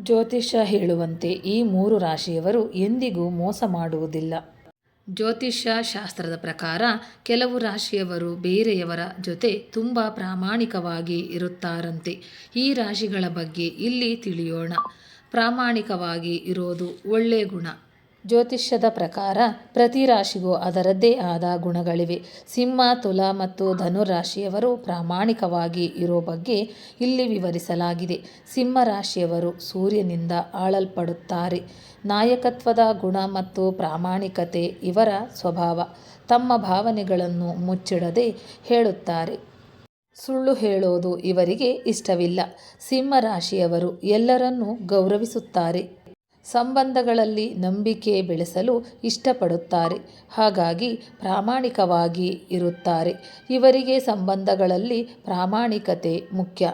ಜ್ಯೋತಿಷ್ಯ ಹೇಳುವಂತೆ ಈ ಮೂರು ರಾಶಿಯವರು ಎಂದಿಗೂ ಮೋಸ ಮಾಡುವುದಿಲ್ಲ. ಜ್ಯೋತಿಷ್ಯ ಶಾಸ್ತ್ರದ ಪ್ರಕಾರ ಕೆಲವು ರಾಶಿಯವರು ಬೇರೆಯವರ ಜೊತೆ ತುಂಬ ಪ್ರಾಮಾಣಿಕವಾಗಿ ಇರುತ್ತಾರಂತೆ. ಈ ರಾಶಿಗಳ ಬಗ್ಗೆ ಇಲ್ಲಿ ತಿಳಿಯೋಣ. ಪ್ರಾಮಾಣಿಕವಾಗಿ ಇರೋದು ಒಳ್ಳೆ ಗುಣ. ಜ್ಯೋತಿಷ್ಯದ ಪ್ರಕಾರ ಪ್ರತಿ ರಾಶಿಗೂ ಅದರದ್ದೇ ಆದ ಗುಣಗಳಿವೆ. ಸಿಂಹ, ತುಲ ಮತ್ತು ಧನು ರಾಶಿಯವರು ಪ್ರಾಮಾಣಿಕವಾಗಿ ಇರೋ ಬಗ್ಗೆ ಇಲ್ಲಿ ವಿವರಿಸಲಾಗಿದೆ. ಸಿಂಹ ರಾಶಿಯವರು ಸೂರ್ಯನಿಂದ ಆಳಲ್ಪಡುತ್ತಾರೆ. ನಾಯಕತ್ವದ ಗುಣ ಮತ್ತು ಪ್ರಾಮಾಣಿಕತೆ ಇವರ ಸ್ವಭಾವ. ತಮ್ಮ ಭಾವನೆಗಳನ್ನು ಮುಚ್ಚಿಡದೆ ಹೇಳುತ್ತಾರೆ. ಸುಳ್ಳು ಹೇಳೋದು ಇವರಿಗೆ ಇಷ್ಟವಿಲ್ಲ. ಸಿಂಹ ರಾಶಿಯವರು ಎಲ್ಲರನ್ನೂ ಗೌರವಿಸುತ್ತಾರೆ. ಸಂಬಂಧಗಳಲ್ಲಿ ನಂಬಿಕೆ ಬೆಳೆಸಲು ಇಷ್ಟಪಡುತ್ತಾರೆ. ಹಾಗಾಗಿ ಪ್ರಾಮಾಣಿಕವಾಗಿ ಇರುತ್ತಾರೆ. ಇವರಿಗೆ ಸಂಬಂಧಗಳಲ್ಲಿ ಪ್ರಾಮಾಣಿಕತೆ ಮುಖ್ಯ.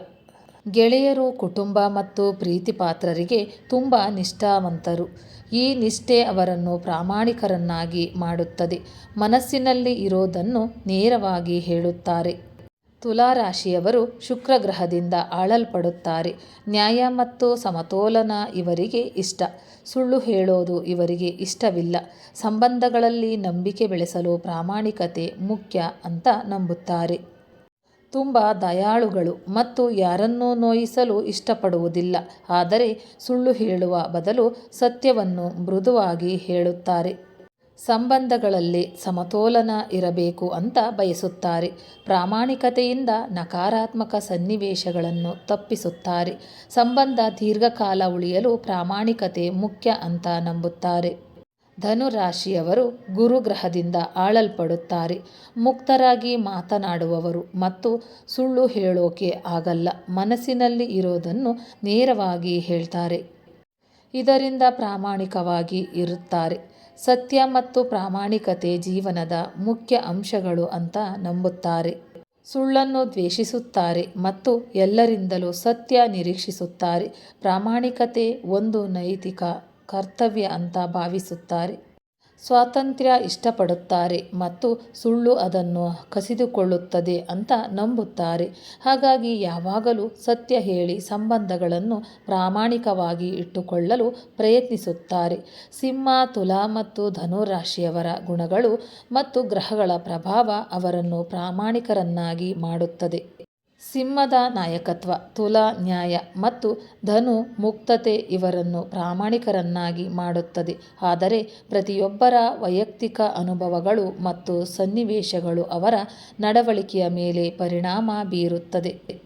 ಗೆಳೆಯರು, ಕುಟುಂಬ ಮತ್ತು ಪ್ರೀತಿಪಾತ್ರರಿಗೆ ತುಂಬ ನಿಷ್ಠಾವಂತರು. ಈ ನಿಷ್ಠೆ ಅವರನ್ನು ಪ್ರಾಮಾಣಿಕರನ್ನಾಗಿ ಮಾಡುತ್ತದೆ. ಮನಸ್ಸಿನಲ್ಲಿ ಇರೋದನ್ನು ನೇರವಾಗಿ ಹೇಳುತ್ತಾರೆ. ತುಲಾ ರಾಶಿಯವರು ಶುಕ್ರ ಗ್ರಹದಿಂದ ಆಳಲ್ಪಡುತ್ತಾರೆ. ನ್ಯಾಯ ಮತ್ತು ಸಮತೋಲನ ಇವರಿಗೆ ಇಷ್ಟ. ಸುಳ್ಳು ಹೇಳೋದು ಇವರಿಗೆ ಇಷ್ಟವಿಲ್ಲ. ಸಂಬಂಧಗಳಲ್ಲಿ ನಂಬಿಕೆ ಬೆಳೆಸಲು ಪ್ರಾಮಾಣಿಕತೆ ಮುಖ್ಯ ಅಂತ ನಂಬುತ್ತಾರೆ. ತುಂಬ ದಯಾಳುಗಳು ಮತ್ತು ಯಾರನ್ನೂ ನೋಯಿಸಲು ಇಷ್ಟಪಡುವುದಿಲ್ಲ. ಆದರೆ ಸುಳ್ಳು ಹೇಳುವ ಬದಲು ಸತ್ಯವನ್ನು ಮೃದುವಾಗಿ ಹೇಳುತ್ತಾರೆ. ಸಂಬಂಧಗಳಲ್ಲಿ ಸಮತೋಲನ ಇರಬೇಕು ಅಂತ ಬಯಸುತ್ತಾರೆ. ಪ್ರಾಮಾಣಿಕತೆಯಿಂದ ನಕಾರಾತ್ಮಕ ಸನ್ನಿವೇಶಗಳನ್ನು ತಪ್ಪಿಸುತ್ತಾರೆ. ಸಂಬಂಧ ದೀರ್ಘಕಾಲ ಉಳಿಯಲು ಪ್ರಾಮಾಣಿಕತೆ ಮುಖ್ಯ ಅಂತ ನಂಬುತ್ತಾರೆ. ಧನುರಾಶಿಯವರು ಗುರುಗ್ರಹದಿಂದ ಗುರು ಗ್ರಹದಿಂದ ಆಳಲ್ಪಡುತ್ತಾರೆ. ಮುಕ್ತರಾಗಿ ಮಾತನಾಡುವವರು ಮತ್ತು ಸುಳ್ಳು ಹೇಳೋಕೆ ಆಗಲ್ಲ. ಮನಸ್ಸಿನಲ್ಲಿ ಇರೋದನ್ನು ನೇರವಾಗಿ ಹೇಳ್ತಾರೆ. ಇದರಿಂದ ಪ್ರಾಮಾಣಿಕವಾಗಿ ಇರುತ್ತಾರೆ. ಸತ್ಯ ಮತ್ತು ಪ್ರಾಮಾಣಿಕತೆ ಜೀವನದ ಮುಖ್ಯ ಅಂಶಗಳು ಅಂತ ನಂಬುತ್ತಾರೆ. ಸುಳ್ಳನ್ನು ದ್ವೇಷಿಸುತ್ತಾರೆ ಮತ್ತು ಎಲ್ಲರಿಂದಲೂ ಸತ್ಯ ನಿರೀಕ್ಷಿಸುತ್ತಾರೆ. ಪ್ರಾಮಾಣಿಕತೆ ಒಂದು ನೈತಿಕ ಕರ್ತವ್ಯ ಅಂತ ಭಾವಿಸುತ್ತಾರೆ. ಸ್ವಾತಂತ್ರ್ಯ ಇಷ್ಟಪಡುತ್ತಾರೆ ಮತ್ತು ಸುಳ್ಳು ಅದನ್ನು ಕಸಿದುಕೊಳ್ಳುತ್ತದೆ ಅಂತ ನಂಬುತ್ತಾರೆ. ಹಾಗಾಗಿ ಯಾವಾಗಲೂ ಸತ್ಯ ಹೇಳಿ ಸಂಬಂಧಗಳನ್ನು ಪ್ರಾಮಾಣಿಕವಾಗಿ ಇಟ್ಟುಕೊಳ್ಳಲು ಪ್ರಯತ್ನಿಸುತ್ತಾರೆ. ಸಿಂಹ, ತುಲಾ ಮತ್ತು ಧನು ರಾಶಿಯವರ ಗುಣಗಳು ಮತ್ತು ಗ್ರಹಗಳ ಪ್ರಭಾವ ಅವರನ್ನು ಪ್ರಾಮಾಣಿಕರನ್ನಾಗಿ ಮಾಡುತ್ತದೆ. ಸಿಂಹದ ನಾಯಕತ್ವ, ತುಲಾ ನ್ಯಾಯ ಮತ್ತು ಧನು ಮುಕ್ತತೆ ಇವರನ್ನು ಪ್ರಾಮಾಣಿಕರನ್ನಾಗಿ ಮಾಡುತ್ತದೆ. ಆದರೆ ಪ್ರತಿಯೊಬ್ಬರ ವೈಯಕ್ತಿಕ ಅನುಭವಗಳು ಮತ್ತು ಸನ್ನಿವೇಶಗಳು ಅವರ ನಡವಳಿಕೆಯ ಮೇಲೆ ಪರಿಣಾಮ ಬೀರುತ್ತದೆ.